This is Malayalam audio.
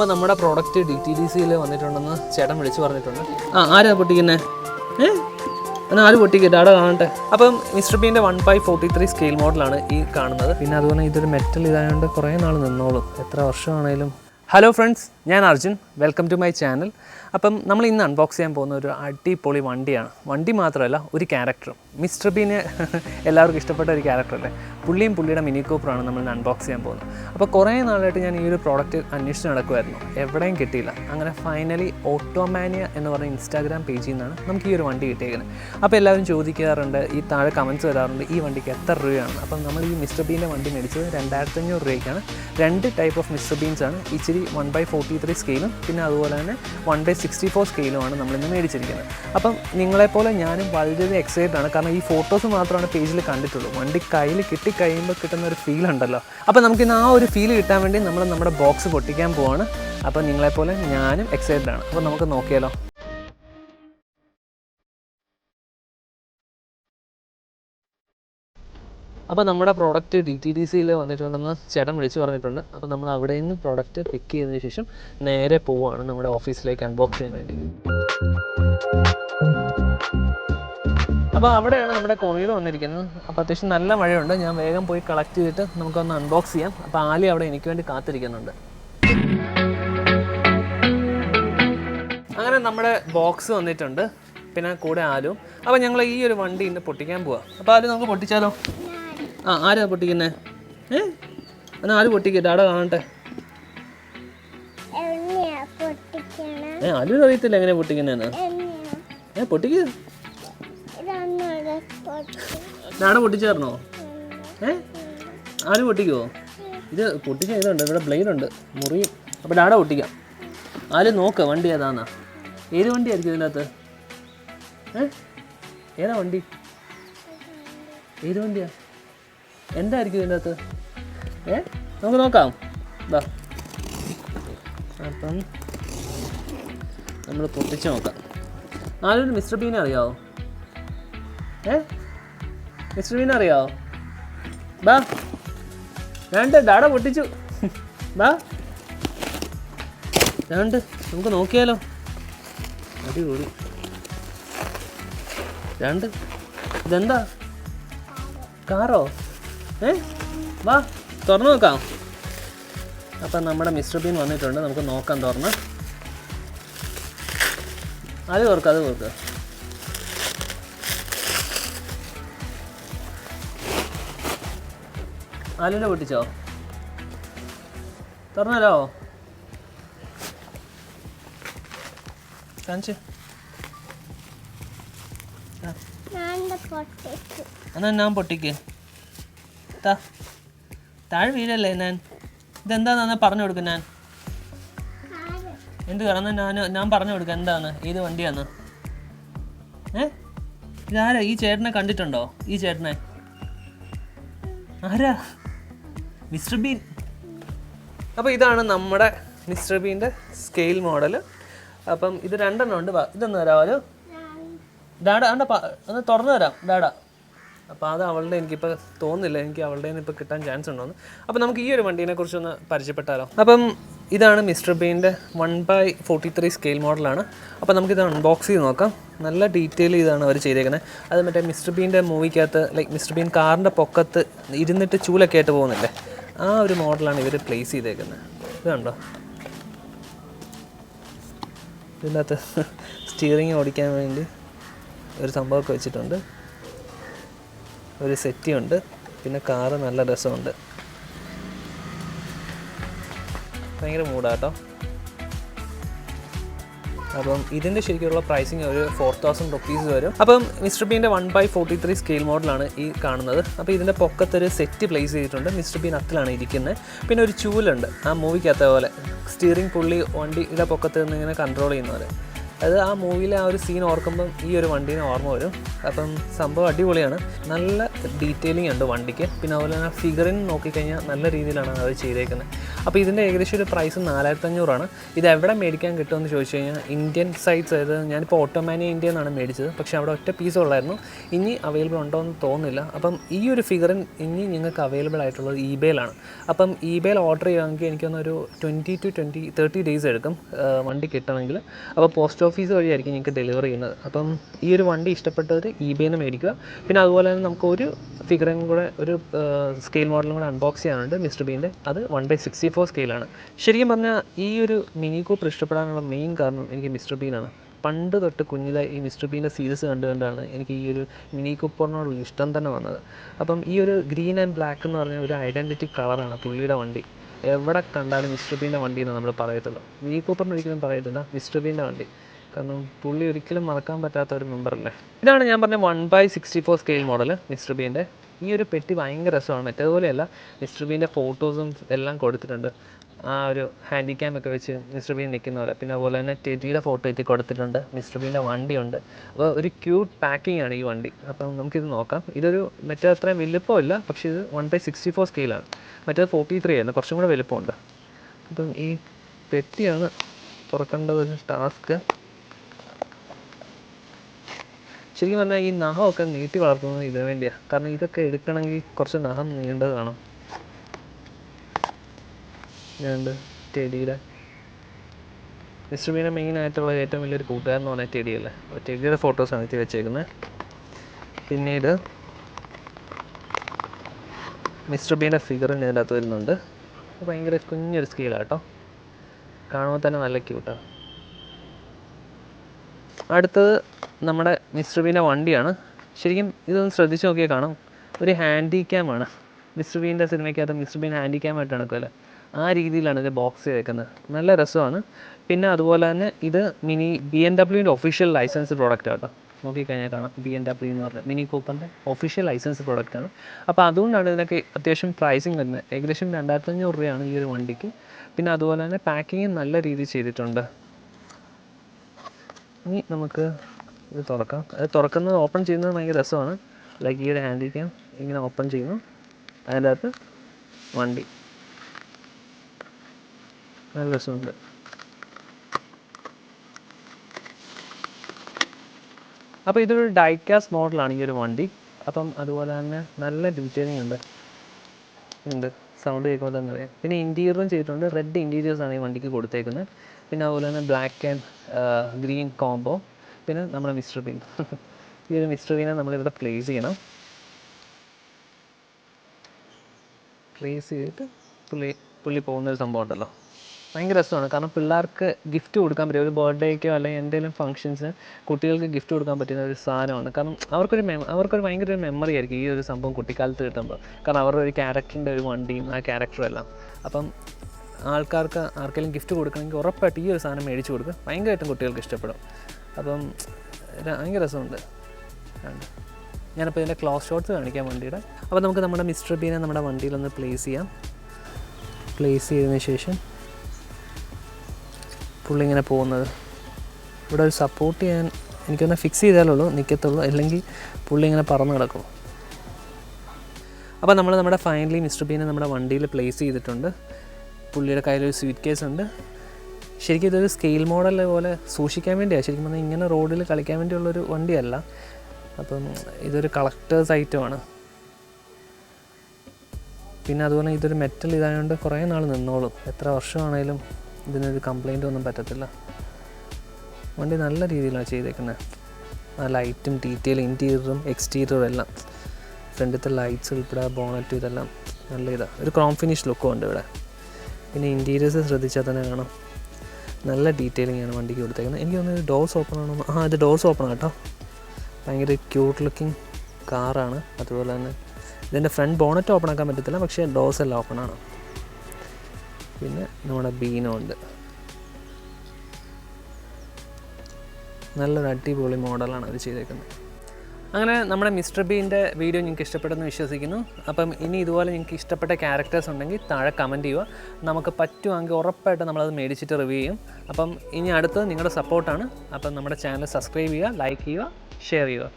അപ്പോൾ നമ്മുടെ പ്രോഡക്റ്റ് ഡി ടി ഡി സിയിൽ വന്നിട്ടുണ്ടെന്ന് ചേട്ടൻ വിളിച്ചു പറഞ്ഞിട്ടുണ്ട്. ആ ആരാ പൊട്ടിക്കുന്നത് ഏ? എന്നാൽ ആര് പൊട്ടിക്കട്ടെ? അവിടെ കാണട്ടെ. അപ്പം Mr ബീന്റെ one by forty three scale മോഡലാണ് ഈ കാണുന്നത്. പിന്നെ അതുപോലെ ഇതൊരു മെറ്റൽ ഇതായതുകൊണ്ട് കുറേ നാൾ നിന്നോളും. എത്ര വർഷമാണേലും. ഹലോ ഫ്രണ്ട്സ് ഞാൻ Arjun welcome to my channel അപ്പം നമ്മൾ ഇന്ന് അൺബോക്സ് ചെയ്യാൻ പോകുന്ന ഒരു അടിപൊളി വണ്ടിയാണ്. വണ്ടി മാത്രമല്ല ഒരു ക്യാരക്ടറും മിസ്റ്റർ ബീന് എല്ലാവർക്കും ഇഷ്ടപ്പെട്ട ഒരു ക്യാരക്ടറല്ലേ പുള്ളിയും പുള്ളിയുടെ മിനി കൂപ്പറാണ് നമ്മൾ ഇന്ന് അൺബോക്സ് ചെയ്യാൻ പോകുന്നത്. അപ്പോൾ കുറേ നാളായിട്ട് ഞാൻ ഈ ഒരു പ്രോഡക്റ്റ് അന്വേഷിച്ച് നടക്കുമായിരുന്നു എവിടെയും കിട്ടിയില്ല. അങ്ങനെ ഫൈനലി ഓട്ടോമാനിയ എന്ന് പറഞ്ഞ ഇൻസ്റ്റാഗ്രാം പേജിൽ നിന്നാണ് നമുക്ക് ഈ ഒരു വണ്ടി കിട്ടിയേക്കുന്നത്. അപ്പോൾ എല്ലാവരും ചോദിക്കാറുണ്ട് ഈ താഴെ കമൻസ് വരാറുണ്ട് ഈ വണ്ടിക്ക് എത്ര രൂപയാണ്? അപ്പം നമ്മൾ ഈ മിസ്റ്റർ ബീന്റെ വണ്ടി മേടിച്ചത് രണ്ടായിരത്തി അഞ്ഞൂറ് രൂപയ്ക്കാണ്. രണ്ട് ടൈപ്പ് ഓഫ് മിസ്റ്റർ ബീൻസ് ആണ്. ഇച്ചിരി വൺ ബൈ ഫോർട്ടി ത്രീ സ്കെയിലും പിന്നെ അതുപോലെ തന്നെ വൺ ബൈ സിക്സ്റ്റി ഫോർ സ്കെയിലുമാണ് നമ്മളിന്ന് മേടിച്ചിരിക്കുന്നത്. അപ്പം നിങ്ങളെപ്പോലെ ഞാനും വളരെ എക്സൈറ്റഡ് ആണ്. കാരണം ഈ ഫോട്ടോസ് മാത്രമാണ് പേജിൽ കണ്ടിട്ടുള്ളൂ. വണ്ടി കയ്യിൽ കിട്ടിക്കഴിയുമ്പോൾ കിട്ടുന്ന ഒരു ഫീൽ ഉണ്ടല്ലോ. അപ്പോൾ നമുക്കിന്ന് ആ ഒരു ഫീൽ കിട്ടാൻ വേണ്ടി നമ്മൾ നമ്മുടെ ബോക്സ് പൊട്ടിക്കാൻ പോവാണ്. അപ്പോൾ നിങ്ങളെപ്പോലെ ഞാനും എക്സൈറ്റഡ് ആണ്. അപ്പോൾ നമുക്ക് നോക്കിയാലോ. അപ്പോൾ നമ്മുടെ പ്രോഡക്റ്റ് ഡി ടി ഡി സിയിൽ വന്നിട്ടുണ്ടെന്ന് ചേട്ടൻ വിളിച്ച് പറഞ്ഞിട്ടുണ്ട്. അപ്പോൾ നമ്മൾ അവിടെ നിന്ന് പ്രോഡക്റ്റ് പിക്ക് ചെയ്തതിന് ശേഷം നേരെ പോവുകയാണ് നമ്മുടെ ഓഫീസിലേക്ക് അൺബോക്സ് ചെയ്യാൻ വേണ്ടി. അപ്പോൾ അവിടെയാണ് നമ്മുടെ കൊറിയർ വന്നിരിക്കുന്നത്. അപ്പോൾ അത്യാവശ്യം നല്ല മഴയുണ്ട്. ഞാൻ വേഗം പോയി കളക്ട് ചെയ്തിട്ട് നമുക്കൊന്ന് അൺബോക്സ് ചെയ്യാം. അപ്പോൾ ആലി അവിടെ എനിക്ക് വേണ്ടി കാത്തിരിക്കുന്നുണ്ട്. അങ്ങനെ നമ്മുടെ ബോക്സ് വന്നിട്ടുണ്ട്. പിന്നെ കൂടെ ആലും. അപ്പോൾ ഞങ്ങൾ ഈ ഒരു വണ്ടി ഇന്ന് പൊട്ടിക്കാൻ പോവാം. അപ്പോൾ ആലും നമുക്ക് പൊട്ടിച്ചാലോ? ആ ആരാ പൊട്ടിക്കുന്നേ? ഏ? എന്നാ ആര് പൊട്ടിക്കട്ടെ അവിടെ കാണട്ടെ. ഏഹ് ഏ ആരും അറിയത്തില്ല എങ്ങനെ പൊട്ടിക്കുന്ന ഏഹ് ഏ പൊട്ടിക്ക്. ഡാഡ പൊട്ടിച്ചേർന്നോ? ഏ? ആര് പൊട്ടിക്കുവോ ഇത് പൊട്ടിച്ച ഇതുണ്ട് ഇവിടെ ബ്ലേഡ് ഉണ്ട് മുറിയും. അപ്പോൾ ഡാഡ പൊട്ടിക്കാം. ആര് നോക്ക് വണ്ടി ഏതാന്നാ? ഏത് വണ്ടിയായിരിക്കും ഇതിനകത്ത്? ഏ? ഏതാ വണ്ടി? ഏത് വണ്ടിയാ? എന്തായിരിക്കും ഇതിന്റെ അകത്ത് ഏ? നമുക്ക് നോക്കാം. ഇതാ അപ്പം നമ്മൾ പൊട്ടിച്ച് നോക്കാം. ആരും മിസ്റ്റർ ബീനെ അറിയാവോ? ഏ? മിസ്റ്റർ ബീനെ അറിയാവോ? ബാ. രണ്ട് ഡാഡ പൊട്ടിച്ചു. ബാ. രണ്ട് നമുക്ക് നോക്കിയാലോ. അടിപൊളി. രണ്ട്. ഇതെന്താ? കാറോ? ഏ? വാ തുറന്നു നോക്കാം. അപ്പം നമ്മുടെ മിസ്റ്റർ ബീൻ വന്നിട്ടുണ്ട്. നമുക്ക് നോക്കാം തുറന്ന്. അത് ഓർക്ക് അത് ഓർക്ക്. അല്ലല്ലോ പൊട്ടിച്ചോ? തുറന്നല്ലോ. കാണിച്ച്. എന്നാ ഞാൻ പൊട്ടിക്ക്. താ. താഴെ വീഴല്ലേ ഞാൻ? ഇതെന്താണെന്ന് പറഞ്ഞു കൊടുക്കും ഞാൻ? എന്ത് കാരണം ഞാൻ ഞാൻ പറഞ്ഞു കൊടുക്കാം എന്താണ് ഏത് വണ്ടിയാണ് ഏ? ഇതാരാ? ഈ ചേട്ടനെ കണ്ടിട്ടുണ്ടോ? ഈ ചേട്ടനെ? ആരാ? Mr Bean. അപ്പോൾ ഇതാണ് നമ്മുടെ മിസ്റ്റർ ബീന്റെ സ്കെയിൽ മോഡൽ അപ്പം ഇത് രണ്ടെണ്ണം ഉണ്ട്. ഇതൊന്ന് തരാമല്ലോ ഡാഡ അണ്ട ഒന്ന് തുറന്നു തരാം. ഡാഡ. അപ്പോൾ അത് അവളുടെ എനിക്കിപ്പോൾ തോന്നുന്നില്ല. എനിക്ക് അവളുടെ ഇപ്പോൾ കിട്ടാൻ ചാൻസ് ഉണ്ടോന്ന്. അപ്പോൾ നമുക്ക് ഈ ഒരു വണ്ടീനെ കുറിച്ചൊന്ന് പരിചയപ്പെട്ടാലോ? അപ്പം ഇതാണ് Mr ബീന്റെ one by forty three scale മോഡലാണ്. അപ്പോൾ നമുക്കിത് അൺബോക്സ് ചെയ്ത് നോക്കാം. നല്ല ഡീറ്റെയിൽ ഇതാണ് അവർ ചെയ്തേക്കുന്നത്. അത് മറ്റേ മിസ്റ്റർ ബീന്റെ മൂവിക്കകത്ത് ലൈക്ക് മിസ്റ്റർ ബീൻ കാറിന്റെ പൊക്കത്ത് ഇരുന്നിട്ട് ചൂലൊക്കെ ആയിട്ട് പോകുന്നില്ലേ? ആ ഒരു മോഡലാണ് ഇവർ പ്ലേസ് ചെയ്തേക്കുന്നത്. ഇത് കണ്ടോ? ഇതിന്റെ അകത്ത് സ്റ്റിയറിങ് ഓടിക്കാൻ വേണ്ടി ഒരു സംഭവമൊക്കെ വെച്ചിട്ടുണ്ട്. ഒരു സെറ്റി ഉണ്ട്. പിന്നെ കാറ് നല്ല രസമുണ്ട്. ഭയങ്കര മൂടാട്ടോ അപ്പം ഇതിന്റെ ശരിക്കുള്ള പ്രൈസിങ് ഒരു ഫോർ തൗസൻഡ് റുപ്പീസ് വരും. അപ്പം Mr ബീന്റെ one by forty three scale മോഡലാണ് ഈ കാണുന്നത്. അപ്പോൾ ഇതിന്റെ പൊക്കത്തൊരു സെറ്റ് പ്ലേസ് ചെയ്തിട്ടുണ്ട്. മിസ്റ്റർ ബീൻ അത്തിലാണ് ഇരിക്കുന്നത് പിന്നെ ഒരു ചൂലുണ്ട്. ആ മൂവിക്കകത്ത പോലെ. സ്റ്റിയറിംഗ് പുള്ളി വണ്ടിയുടെ പൊക്കത്ത് നിന്ന് ഇങ്ങനെ കൺട്രോൾ ചെയ്യുന്ന പോലെ. അത് ആ മൂവിയിലെ ആ ഒരു സീൻ ഓർക്കുമ്പം ഈ ഒരു വണ്ടീനെ ഓർമ്മ വരും. അപ്പം സംഭവം അടിപൊളിയാണ്. നല്ല ഡീറ്റെയിലിംഗ് ഉണ്ട് വണ്ടിക്ക്. പിന്നെ അതുപോലെ തന്നെ ഫിഗറിൻ നോക്കിക്കഴിഞ്ഞാൽ നല്ല രീതിയിലാണ് അവർ ചെയ്തേക്കുന്നത് അപ്പോൾ ഇതിന്റെ ഏകദേശം ഒരു പ്രൈസ് നാലായിരത്തി അഞ്ഞൂറാണ് ഇത് എവിടെ മേടിക്കാൻ കിട്ടുമെന്ന് ചോദിച്ചു കഴിഞ്ഞാൽ ഇന്ത്യൻ സൈറ്റ്സ് അതായത് ഞാനിപ്പോൾ ഓട്ടോമാനിയ ഇന്ത്യ എന്നാണ് മേടിച്ചത്. പക്ഷേ അവിടെ ഒറ്റ പീസ് ഉള്ളായിരുന്നു. ഇനി അവൈലബിൾ ഉണ്ടോ എന്ന് തോന്നുന്നില്ല. അപ്പം ഈ ഒരു ഫിഗറിൻ ഇനി നിങ്ങൾക്ക് അവൈലബിൾ ആയിട്ടുള്ളത് ഇബേയിലാണ് അപ്പം ഇബേയിൽ ഓർഡർ ചെയ്യുകയാണെങ്കിൽ എനിക്കൊന്നൊരു twenty two twenty thirty days എടുക്കും വണ്ടി കിട്ടണമെങ്കിൽ അപ്പോൾ പോസ്റ്റ് ഓഫീസ് വഴിയായിരിക്കും നിങ്ങൾക്ക് ഡെലിവറി ചെയ്യുന്നത്. അപ്പം ഈ ഒരു വണ്ടി ഇഷ്ടപ്പെട്ടവർ ഇബേന്ന് മേടിക്കുക. പിന്നെ അതുപോലെ തന്നെ നമുക്ക് ഒരു ഫിഗറും കൂടെ ഒരു സ്കെയിൽ മോഡലും കൂടെ അൺബോക്സ് ചെയ്യാനുണ്ട് മിസ്റ്റർ ബീന്റെ. അത് വൺ ബൈ സിക്സ്റ്റി ഫോർ സ്കെയിലാണ് ശരിക്കും പറഞ്ഞാൽ ഈ ഒരു മിനി കൂപ്പർ ഇഷ്ടപ്പെടാനുള്ള മെയിൻ കാരണം എനിക്ക് മിസ്റ്റർ ബീനാണ്. പണ്ട് തൊട്ട് കുഞ്ഞിലെ ഈ മിസ്റ്റർ ബീന്റെ സീരീസ് കണ്ടുകൊണ്ടാണ് എനിക്ക് ഈ ഒരു മിനി കൂപ്പറിനോടുള്ള ഇഷ്ടം തന്നെ വന്നത്. അപ്പം ഈ ഒരു ഗ്രീൻ ആൻഡ് ബ്ലാക്ക് എന്ന് പറഞ്ഞ ഒരു ഐഡന്റിറ്റി കളറാണ് പുള്ളിയുടെ വണ്ടി. എവിടെ കണ്ടാലും മിസ്റ്റർ ബീന്റെ വണ്ടി എന്ന് നമ്മൾ പറയത്തുള്ളൂ. മിനി കൂപ്പറിന് ഒരിക്കലും പറയത്തില്ല മിസ്റ്റർ ബീന്റെ വണ്ടി. കാരണം പുള്ളി ഒരിക്കലും മറക്കാൻ പറ്റാത്ത ഒരു മെമ്പറല്ലേ ഇതാണ് ഞാൻ പറഞ്ഞ one by sixty four scale model Mr ബീന്റെ. ഈ ഒരു പെട്ടി ഭയങ്കര രസമാണ്. മറ്റേതുപോലെയല്ല മിസ്റ്റർ ബീന്റെ ഫോട്ടോസും എല്ലാം കൊടുത്തിട്ടുണ്ട്. ആ ഒരു ഹാൻഡിക്യാം ഒക്കെ വെച്ച് മിസ്റ്റർ ബീൻ നിൽക്കുന്ന പോലെ പിന്നെ അതുപോലെ തന്നെ ടെഡിയുടെ ഫോട്ടോ എത്തി കൊടുത്തിട്ടുണ്ട്. മിസ്റ്റർ ബീന്റെ വണ്ടിയുണ്ട്. അപ്പോൾ ഒരു ക്യൂട്ട് പാക്കിംഗ് ആണ് ഈ വണ്ടി. അപ്പം നമുക്കിത് നോക്കാം. ഇതൊരു മറ്റേ അത്രയും വലുപ്പമില്ല പക്ഷേ ഇത് വൺ ബൈ സിക്സ്റ്റി ഫോർ സ്കെയിലാണ് മറ്റേത് ഫോർട്ടി ത്രീ ആയിരുന്നു. കുറച്ചും കൂടെ വലുപ്പമുണ്ട്. അപ്പം ഈ പെട്ടിയാണ് തുറക്കേണ്ട ഒരു ടാസ്ക് ശരിക്കും പറഞ്ഞാൽ ഈ നഖമൊക്കെ നീട്ടി വളർത്തുന്നത് ഇതിനു വേണ്ടിയാണ് കാരണം ഇതൊക്കെ എടുക്കണമെങ്കിൽ കുറച്ച് നഖം നീണ്ടത് വേണം ഞാനുണ്ട് ടെഡിയുടെ. മിസ്റ്റർ മെയിൻ ആയിട്ടുള്ള ഏറ്റവും വലിയൊരു കൂട്ടുകാരൻ എന്ന് പറഞ്ഞാൽ ടെഡിയല്ലേ അപ്പോൾ ടെഡിയുടെ ആണ് എത്തി വെച്ചേക്കുന്നത് പിന്നീട് മിസ്റ്റർ ബീന്റെ ഫിഗർ ഇതിന്റെ അകത്ത് വരുന്നുണ്ട്. ഭയങ്കര കുഞ്ഞൊരു സ്കെയിലാണ് കേട്ടോ കാണുമ്പോൾ തന്നെ നല്ല ക്യൂട്ടാണ് അടുത്തത് നമ്മുടെ മിസ്റ്റർ വണ്ടിയാണ്. ശരിക്കും ഇതൊന്ന് ശ്രദ്ധിച്ച് നോക്കിയാൽ കാണാം. ഒരു ഹാൻഡി ക്യാമാണ് മിസ്റ്റർ ബീന്റെ സിനിമയ്ക്കകത്ത് മിസ്റ്റർ ബീൻ ആയിട്ട് നടക്കുമല്ലോ ആ രീതിയിലാണ് ഇത് ബോക്സ് ചെയ്തേക്കുന്നത്. നല്ല രസമാണ്. പിന്നെ അതുപോലെ തന്നെ ഇത് മിനി ബി എൻ ഡബ്ല്യുവിന്റെ ഒഫീഷ്യൽ ലൈസൻസ് പ്രോഡക്റ്റ് കേട്ടോ. നോക്കിക്കഴിഞ്ഞാൽ കാണാം. ബി എൻ ഡബ്ല്യു എന്ന് പറഞ്ഞാൽ മിനി കൂപ്പറിന്റെ ഒഫീഷ്യൽ ലൈസൻസ് പ്രോഡക്റ്റ് ആണ്. അപ്പോൾ അതുകൊണ്ടാണ് ഇതിനൊക്കെ അത്യാവശ്യം പ്രൈസിങ് വരുന്നത്. ഏകദേശം രണ്ടായിരത്തഞ്ഞൂറ് രൂപയാണ് ഈ ഒരു വണ്ടിക്ക്. പിന്നെ അതുപോലെ തന്നെ പാക്കിങ് നല്ല രീതിയിൽ ചെയ്തിട്ടുണ്ട്. ഇനി നമുക്ക് ഇത് തുറക്കാം. അത് തുറക്കുന്നത് ഓപ്പൺ ചെയ്യുന്നത് ഭയങ്കര രസമാണ്. ലൈക്ക് ഈ ഒരു ഹാൻഡിൽ ക്യാം ഇങ്ങനെ ഓപ്പൺ ചെയ്യുന്നു. അതിന്റെ അകത്ത് വണ്ടി. നല്ല രസമുണ്ട്. അപ്പോൾ ഇതൊരു ഡൈക്കാസ് മോഡലാണ് ഈ ഒരു വണ്ടി. അപ്പം അതുപോലെ തന്നെ നല്ല ഡീറ്റെയിലിംഗ് ഉണ്ട്. ഉണ്ട്. സൗണ്ട് കേൾക്കുമ്പോൾ തന്നെ അറിയാം. പിന്നെ ഇന്റീരിയറും ചെയ്തിട്ടുണ്ട്. റെഡ് ഇന്റീരിയേഴ്സാണ് ഈ വണ്ടിക്ക് കൊടുത്തേക്കുന്നത്. പിന്നെ അതുപോലെ തന്നെ ബ്ലാക്ക് ആൻഡ് ഗ്രീൻ കോംബോ പിന്നെ നമ്മുടെ മിസ്റ്റർ ബീൻ ഈ ഒരു മിസ്റ്റർ ബീനെ നമ്മളിവിടെ പ്ലേസ് ചെയ്യണം. പ്ലേസ് ചെയ്തിട്ട് പുള്ളി പുള്ളി പോകുന്നൊരു സംഭവം ഉണ്ടല്ലോ. ഭയങ്കര രസമാണ്. കാരണം പിള്ളേർക്ക് ഗിഫ്റ്റ് കൊടുക്കാൻ പറ്റിയ ഒരു ബർത്ത്ഡേക്കോ അല്ലെങ്കിൽ എന്തെങ്കിലും ഫംഗ്ഷൻസിന് കുട്ടികൾക്ക് ഗിഫ്റ്റ് കൊടുക്കാൻ പറ്റുന്ന ഒരു സാധനമാണ്. കാരണം അവർക്കൊരു മെ അവർക്കൊരു ഭയങ്കര ഒരു മെമ്മറി ആയിരിക്കും ഈ ഒരു സംഭവം കുട്ടിക്കാലത്ത് കിട്ടുമ്പോൾ കാരണം അവരുടെ ഒരു ക്യാരക്ടറിന്റെ ഒരു വണ്ടിയും ആ ക്യാരക്ടറും എല്ലാം. അപ്പം ആൾക്കാർക്ക് ആർക്കെങ്കിലും ഗിഫ്റ്റ് കൊടുക്കണമെങ്കിൽ ഉറപ്പായിട്ട് ഈ ഒരു സാധനം മേടിച്ച് കൊടുക്കുക. ഭയങ്കരമായിട്ടും കുട്ടികൾക്ക് ഇഷ്ടപ്പെടും. അപ്പം ഭയങ്കര രസമുണ്ട്. കണ്ടോ? ഞാനപ്പോൾ ഇതിന്റെ ക്ലോസ് ഷോട്ട്സ് കാണിക്കാം വണ്ടിയുടെ അപ്പോൾ നമുക്ക് നമ്മുടെ മിസ്റ്റർ ബീനെ നമ്മുടെ വണ്ടിയിലൊന്ന് പ്ലേസ് ചെയ്യാം. പ്ലേസ് ചെയ്തതിന് ശേഷം പുള്ളി ഇങ്ങനെ പോകുന്നത്. ഇവിടെ ഒരു സപ്പോർട്ട് ചെയ്യാൻ എനിക്കൊന്ന് ഫിക്സ് ചെയ്താലുള്ളൂ നിൽക്കത്തുള്ളൂ അല്ലെങ്കിൽ പുള്ളി ഇങ്ങനെ പറന്ന് കിടക്കും. അപ്പോൾ നമ്മൾ നമ്മുടെ ഫൈനലി മിസ്റ്റർ ബീനെ നമ്മുടെ വണ്ടിയിൽ പ്ലേസ് ചെയ്തിട്ടുണ്ട്. പുള്ളിയുടെ കയ്യിലൊരു സ്വീറ്റ് കേസ് ഉണ്ട്. ശരിക്കും ഇതൊരു സ്കെയിൽ മോഡൽ പോലെ സൂക്ഷിക്കാൻ വേണ്ടിയാണ് ശരിക്കും പറഞ്ഞാൽ ഇങ്ങനെ റോഡിൽ കളിക്കാൻ വേണ്ടിയുള്ളൊരു വണ്ടിയല്ല. അപ്പം ഇതൊരു കളക്ടേഴ്സ് ഐറ്റമാണ് പിന്നെ അതുപോലെ ഇതൊരു മെറ്റൽ ഇതായതുകൊണ്ട് കുറേ നാൾ നിന്നോളും. എത്ര വർഷമാണേലും ഇതിനൊരു കംപ്ലൈന്റ് ഒന്നും പറ്റത്തില്ല. വണ്ടി നല്ല രീതിയിലാണ് ചെയ്തേക്കുന്നത് ആ ലൈറ്റും ഡീറ്റെയിൽ ഇന്റീരിയറും എക്സ്റ്റീരിയറും എല്ലാം. ഫ്രണ്ടിലത്തെ ലൈറ്റ്സ് ഉൾപ്പെടെ ബോണറ്റ് ഇതെല്ലാം നല്ല ഇതാണ് ഒരു ക്രോം ഫിനിഷ് ലുക്കും ഉണ്ട് ഇവിടെ. പിന്നെ ഇന്റീരിയേഴ്സ് ശ്രദ്ധിച്ചാൽ തന്നെ കാണാം. നല്ല ഡീറ്റെയിലിംഗ് ആണ് വണ്ടിക്ക് കൊടുത്തേക്കുന്നത്. എനിക്ക് തോന്നുന്നത് ഡോർസ് ഓപ്പൺ ആണോ ആ ഇത് ഡോർസ് ഓപ്പൺ ആട്ടോ ഭയങ്കര ക്യൂട്ട് ലുക്കിംഗ് കാറാണ് അതുപോലെ തന്നെ ഇതിന്റെ ഫ്രണ്ട് ബോണറ്റ് ഓപ്പൺ ആക്കാൻ പറ്റത്തില്ല പക്ഷേ ഡോസ് എല്ലാം ഓപ്പൺ ആണ്. പിന്നെ നമ്മുടെ ബീനോ ഉണ്ട്. നല്ലൊരു അടിപൊളി മോഡലാണ് അവർ ചെയ്തേക്കുന്നത്. അങ്ങനെ നമ്മുടെ മിസ്റ്റർ ബീന്റെ വീഡിയോ നിങ്ങൾക്ക് ഇഷ്ടപ്പെട്ടെന്ന് വിശ്വസിക്കുന്നു. അപ്പം ഇനി ഇതുപോലെ നിങ്ങൾക്ക് ഇഷ്ടപ്പെട്ട ക്യാരക്ടേഴ്സ് ഉണ്ടെങ്കിൽ താഴെ കമന്റ് ചെയ്യുക. നമുക്ക് പറ്റുമെങ്കിൽ ഉറപ്പായിട്ട് നമ്മളത് മേടിച്ചിട്ട് റിവ്യൂ ചെയ്യും. അപ്പം ഇനി അടുത്തത് നിങ്ങളുടെ സപ്പോർട്ടാണ് അപ്പം നമ്മുടെ ചാനൽ സബ്സ്ക്രൈബ് ചെയ്യുക ലൈക്ക് ചെയ്യുക ഷെയർ ചെയ്യുക.